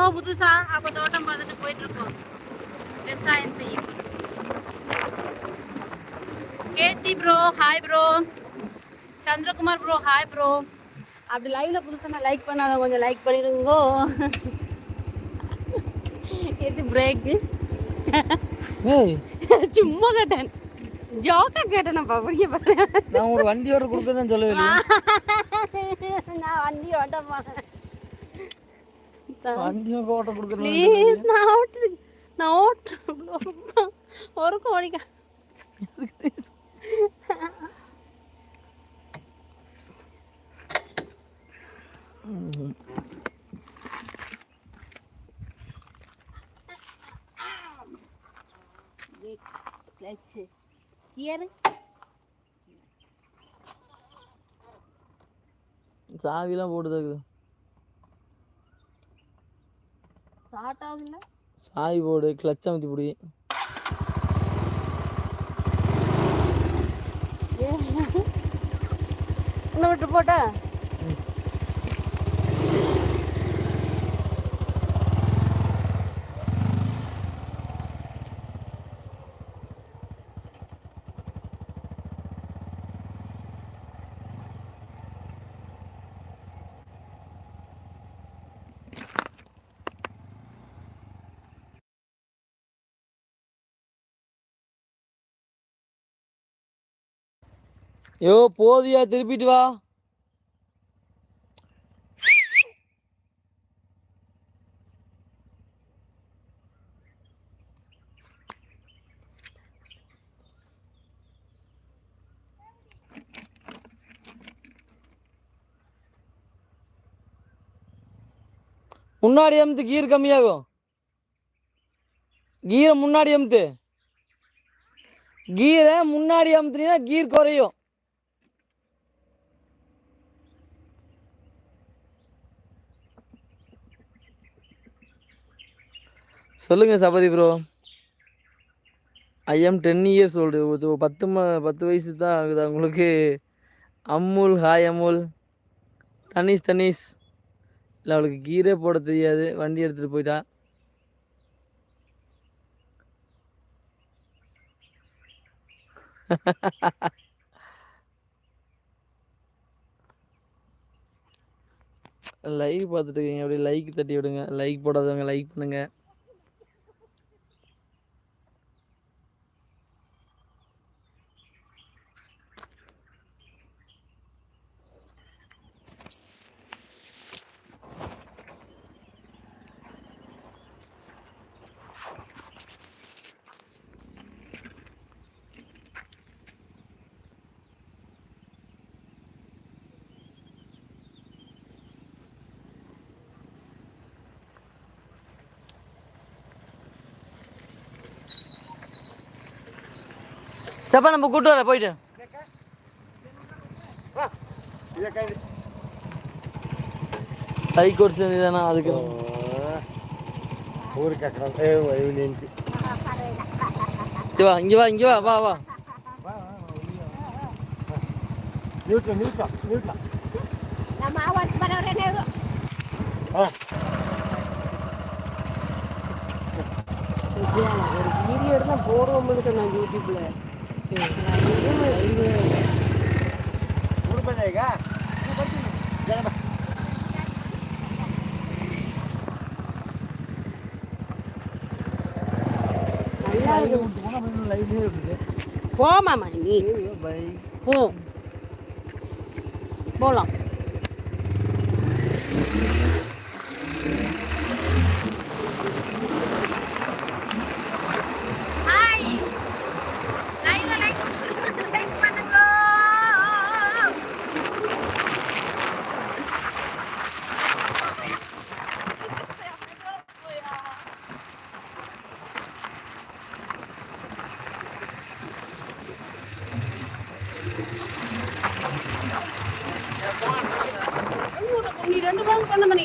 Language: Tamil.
ப்ரோ புதுசா அப்ப தோட்டம் பார்த்துட்டு போயிட்டு இருக்கோம் விவசாயம் செய்யும். கேட்டி bro hi bro Chandrakumar bro hi bro அப்படி லைவ்ல புதுசா நான் லைக் பண்ணாத கொஞ்சம் லைக் பண்ணிடுங்கோ. இது பிரேக்கு சும்மா கேட்டேன். ஜோக்கா கேட்டேனப்பா அப்படியே பாரு. நான் ஒரு வண்டியோட கொடுக்குறேன்னு சொல்லவில்லை நான் வண்டி ஓட்ட போறேன். வண்டியோட ஓட்ட கொடுக்குறேன் நான் ஓட்டு நான் ஓட்டுறேன் ஒரு கோடிக்கா சாவிலாம் போட்டு தக்குது ஸ்டார்ட் ஆகுதுல்ல சாவி போடு கிளச் அமுத்தி பிடி. இன்னும் விட்டு போட்டா? ஐயோ போதியா திருப்பிட்டு வா. முன்னாடி எம்த்து கீர் கம்மியாகும். கீரை முன்னாடி எம்த்து. கீரை முன்னாடி அமுத்துனீங்கன்னா கீர் குறையும். சொல்லுங்க சபதி bro I'm ten years old பத்து ம பத்து வயசு தான் ஆகுதா உங்களுக்கு அம்முல் ஹாய் அம்முல் தனீஷ் தனீஷ். இல்லை அவளுக்கு கீரே போட தெரியாது. வண்டி எடுத்துகிட்டு போயிட்டா. லைக் பார்த்துட்டு இருக்கீங்க. அப்படியே லைக் தட்டி விடுங்க. லைக் போடாதவங்க லைக் பண்ணுங்கள் சப்பா நம்ம கூட்டு வர போயிட்டு லைக் ஒரு தானே அதுக்கு ఊరికి అక్కడ ఉంటే వైపు నుంచి இங்க வா இங்க வா இங்க வா வா வா న్యూట్రల్ న్యూట్రల్ న్యూట్రల్ நம்ம அவன் பரவாயில்ல ஒரு வீடியோ எடுத்தா போடுவோம்னு நான் யூடியூப்ல ಈಗ போமாமா நீ போ போலாம் ரெண்டு பண்ண மணி.